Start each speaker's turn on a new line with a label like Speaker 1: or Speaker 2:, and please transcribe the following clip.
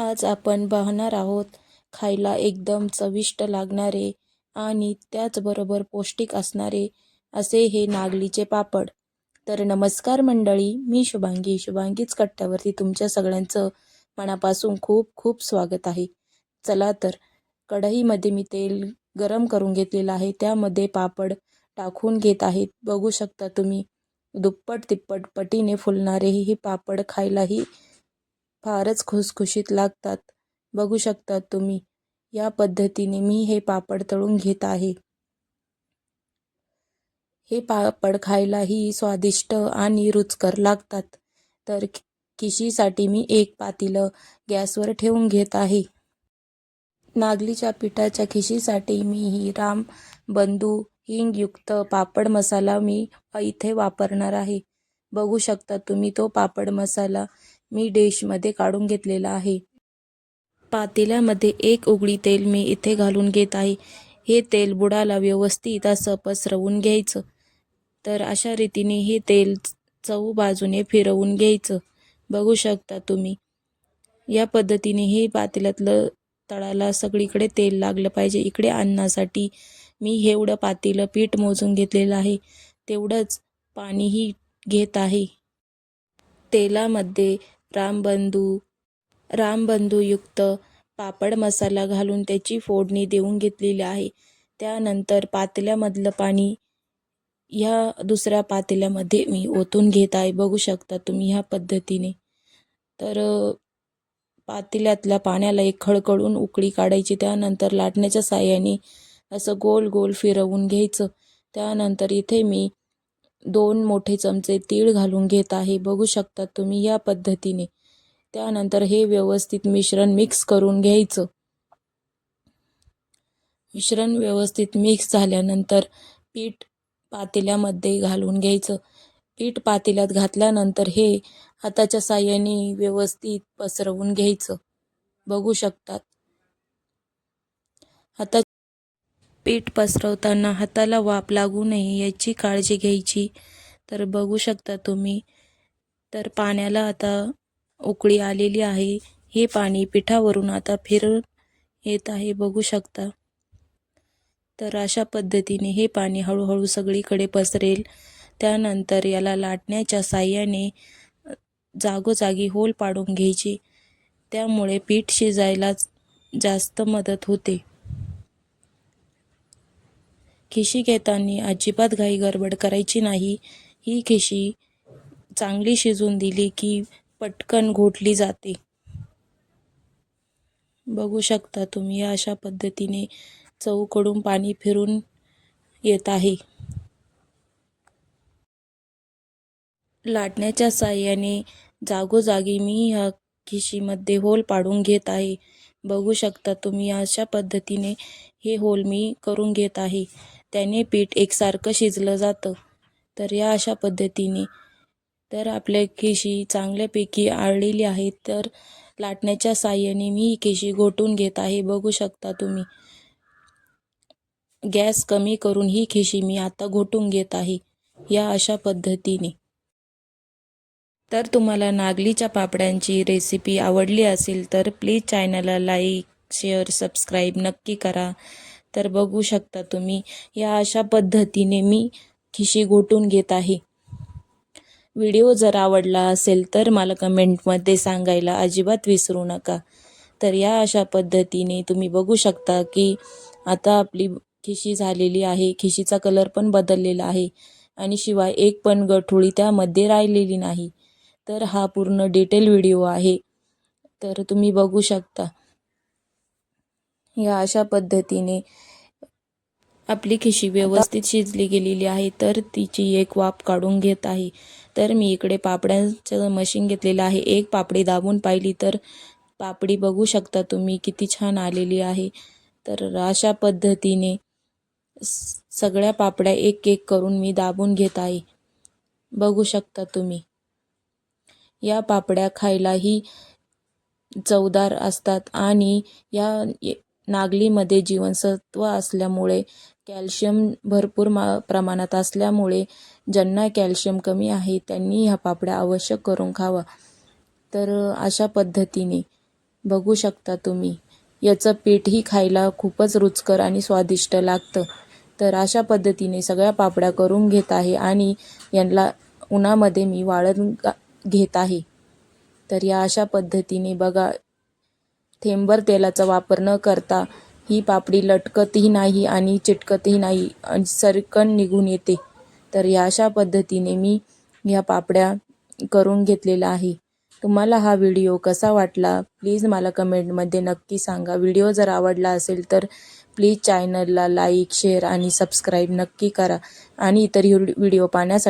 Speaker 1: आज आपण पाहणार आहोत खायला एकदम चविष्ट लागणारे आणि त्याचबरोबर पौष्टिक असणारे असे हे नागलीचे पापड. तर नमस्कार मंडळी मी शुभांगी. शुभांगीच कट्ट्यावरती तुमच्या सगळ्यांचं मनापासून खूप खूप स्वागत आहे. चला तर कढईमध्ये मी तेल गरम करून घेतलेलं आहे. त्यामध्ये पापड टाकून घेत आहेत. बघू शकता तुम्ही दुप्पट तिप्पट पटीने फुलणारे हे पापड खायलाही फारच खुसखुशीत लागतात. बघू शकता तुम्ही या पद्धतीने मी हे पापड तळून घेत आहे. हे पापड खायलाही स्वादिष्ट आणि रुचकर लागतात. तर खिशीसाठी मी एक पातीलं गॅसवर ठेवून घेत आहे. नागलीच्या पिठाच्या खिशीसाठी मी ही राम बंधू हिंगयुक्त पापड मसाला मी इथे वापरणार आहे. बघू शकता तुम्ही तो पापड मसाला मी डिशमध्ये काढून घेतलेला आहे. पातेल्यामध्ये एक उघडी तेल मी इथे घालून घेत आहे. हे तेल बुडाला व्यवस्थित असं पसरवून घ्यायचं. तर अशा रीतीने हे तेल चऊ बाजूने फिरवून घ्यायचं. बघू शकता तुम्ही. या पद्धतीने हे पातेल्यातलं तळाला सगळीकडे तेल लागलं पाहिजे. इकडे अन्नासाठी मी एवढं पातेलं पीठ मोजून घेतलेलं आहे. तेवढंच पाणीही घेत आहे. तेलामध्ये रामबंधू रामबंधूयुक्त पापड मसाला घालून त्याची फोडणी देऊन घेतलेली आहे. त्यानंतर पातेल्यामधलं पाणी ह्या दुसऱ्या पातेल्यामध्ये मी ओतून घेत आहे. बघू शकता तुम्ही ह्या पद्धतीने. तर पातेल्यातल्या पाण्याला एक खळखळून उकळी काढायची. त्यानंतर लाटण्याच्या साह्याने असं गोल गोल फिरवून घ्यायचं. त्यानंतर इथे मी दोन मोठे चमचे तीळ घालून घेत आहे. बघू शकता तुम्ही या पद्धतीने. त्यानंतर हे व्यवस्थित मिश्रण मिक्स करून घ्यायचं. मिश्रण व्यवस्थित मिक्स झाल्यानंतर पीठ पातेल्यामध्ये घालून घ्यायचं. पीठ पातेल्यात घातल्यानंतर हे हाताच्या साह्याने व्यवस्थित पसरवून घ्यायचं. बघू शकतात. हाता पीठ पसरवताना हाताला वाफ लागू नये याची काळजी घ्यायची. तर बघू शकता तुम्ही. तर पाण्याला आता उकळी आलेली आहे. हे पाणी पिठावरून आता फिरून येत आहे. बघू शकता. तर अशा पद्धतीने हे पाणी हळूहळू सगळीकडे पसरेल. त्यानंतर याला लाटण्याच्या साह्याने जागोजागी होल पाडून घ्यायची. त्यामुळे पीठ शिजायला जास्त मदत होते. खिशी घेताना अजिबात घाई गडबड करायची नाही. ही खिशी चांगली शिजून दिली की पटकन घोटली जाते. बघू शकता तुम्ही अशा पद्धतीने चौकडून पाणी फिरून येत आहे. लाटण्याच्या साह्याने जागोजागी मी ह्या खिशीमध्ये होल पाडून घेत आहे. बघू शकता तुम्ही अशा पद्धतीने हे होल मी करून घेत आहे. त्याने पीठ एकसारखं शिजलं जातं. तर या अशा पद्धतीने तर आपल्या केशी चांगल्यापैकी आळलेली आहे तर लाटण्याच्या साह्याने मी ही केशी घोटून घेत आहे. बघू शकता तुम्ही. गॅस कमी करून ही खिशी मी आता घोटून घेत आहे. या अशा पद्धतीने. तर तुम्हाला नागलीच्या पापड्यांची रेसिपी आवडली असेल तर प्लीज चॅनलला लाईक शेअर सबस्क्राईब नक्की करा. तर बघू शकता तुम्ही या अशा पद्धतीने मी खिशी घोटून घेत आहे. व्हिडिओ जर आवडला असेल तर मला कमेंटमध्ये सांगायला अजिबात विसरू नका. तर या अशा पद्धतीने तुम्ही बघू शकता की आता आपली खिशी झालेली आहे खिशीचा कलर पण बदललेला आहे. आणि शिवाय एक पण गठोळी त्यामध्ये राहिलेली नाही. तर हा पूर्ण डिटेल व्हिडिओ आहे. तर तुम्ही बघू शकता. या अशा पद्धतीने आपली खिशी व्यवस्थित शिजली गेलेली आहे तर तिची एक वाफ काढून घेत आहे. तर मी इकडे पापड्यांचं मशीन घेतलेलं आहे. एक पापडी दाबून पाहिली तर पापडी बघू शकता तुम्ही किती छान आलेली आहे. तर अशा पद्धतीने सगळ्या पापड्या एक एक करून मी दाबून घेत आहे. बघू शकता तुम्ही. या पापड्या खायलाही चवदार असतात आणि या नागलीमध्ये जीवनसत्व असल्यामुळे कॅल्शियम भरपूर मा प्रमाणात असल्यामुळे ज्यांना कॅल्शियम कमी आहे त्यांनी ह्या पापड्या आवश्यक करून खावा. तर अशा पद्धतीने बघू शकता तुम्ही याचं पीठही खायला खूपच रुचकर आणि स्वादिष्ट लागतं. तर अशा पद्धतीने सगळ्या पापड्या करून घेत आहे आणि यांना उन्हामध्ये मी वाळून घेत आहे. तर या अशा पद्धतीने बघा थेंबर तेलाचा वापर न करता ही पापडी लटकतही नाही आणि चिटकतही नाही आणि सरकन निघून येते. तर या अशा पद्धतीने मी या पापड्या करून घेतलेला आहे. तुम्हाला हा व्हिडिओ कसा वाटला? प्लीज मला कमेंटमध्ये नक्की सांगा. व्हिडिओ जर आवडला असेल तर प्लीज चॅनलला लाईक शेअर आणि सबस्क्राईब नक्की करा. आणि इतर व्हिडिओ पाहण्यासाठी